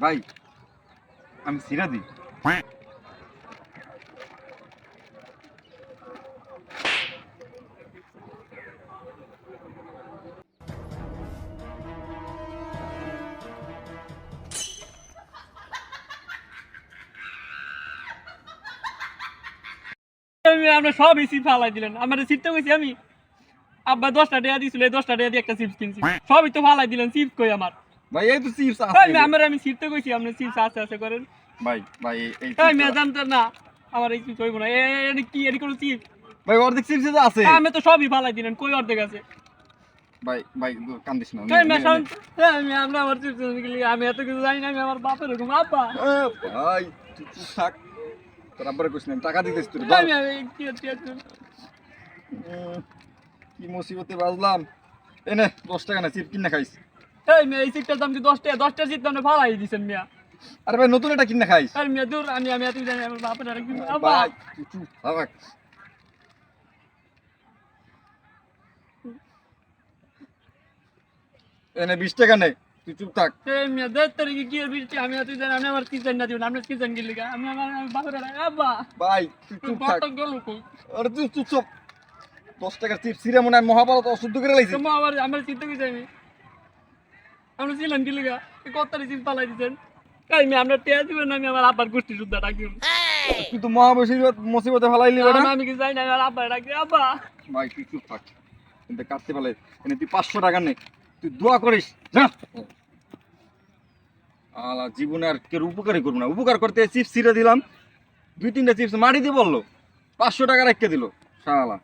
ভাই আমি সিরা দিই আমরা সব সিপ ফালাই দিলেন। আমার সিট তো কইছি আমি আব্বা দশটা টাকা দিছিল এই দশটা টাকা দিয়ে একটা চিপস কিনছি। সবই তো ফালাই দিলেন চিপস কই আমার? ভাই এই তো চিপস এই আছে আমার আমি সিট তো কইছি আপনি চিপস আছে আছে করেন। ভাই ভাই এই- এই এই chips মেয়ে টা- জানতেন না আমার এই চিপস হইব না। এ এ- এটা কি এটি কোনো চিপস ভাই অর্ধেক চিপস আছে। আমি তো সবই ফালাই দিলেন কই অর্ধেক আছে? ভাই ভাই কান্দিস না এই এই মেয়ে, আমরা আমার চিপস আমি এত কিছু জানি না আমি আমার বাপের এরকম আব্বা। ভাই তুই থাক। তোর আব্বারে কইস টাকা দিতেছি আমি কি মুসিবতে বাজলাম। এনে দশ টাকা না চিপ কিনে খাইস। এই মেয়ে এই চিপটার দাম কি দশ টাকা দশ টাকা চিপ দাম ফালাই দিছেন মিয়া। আরে ভাই নতুন এটা কিনে খাইস। এই মেয়ে দূর আমি আমি এত জানি আমার বাপের আব্বা। ভাই চুপ থাক। এনে বিশ টাকা নেই তুই চুপ থাক। তারিখে কি আমি এত জানি আমি আমার কিচেন না দিবেন আপনার কিচেন গেলি আমি আমার আমি বাপের আব্বা! ভাই তুই তুই চুপ থাক। বড় গেল কই? আরে তুই চুপ চুপ। দশ টাকার চিপ সিরে মনে হয় মহাভারত অশুদ্ধ করে আমার আমার চিন্তা আমি। আমরা কত তারিখ পালাই টেয়া দিবেন না আমি আমার আব্বার গোষ্ঠী শুদ্ধা ডাকিব। তুই তো মহাবসিবত মুসিবতে ফেলাইলি বেটা। আমি কি জানি না আমার আব্বার ডাকি আব্বা! ভাই তুই চুপ থাক। কিন্তু কাটতে তুই পাঁচশো টাকা নে। তুই দোয়া করিস। যা! জীবনে আর কেউ উপকারই করব না। উপকার করতে চিপস ছিঁড়ে দিলাম। দুই, তিনটা চিপস মারি দিয়ে বলল, পাঁচশো টাকা রেখে দিল শালা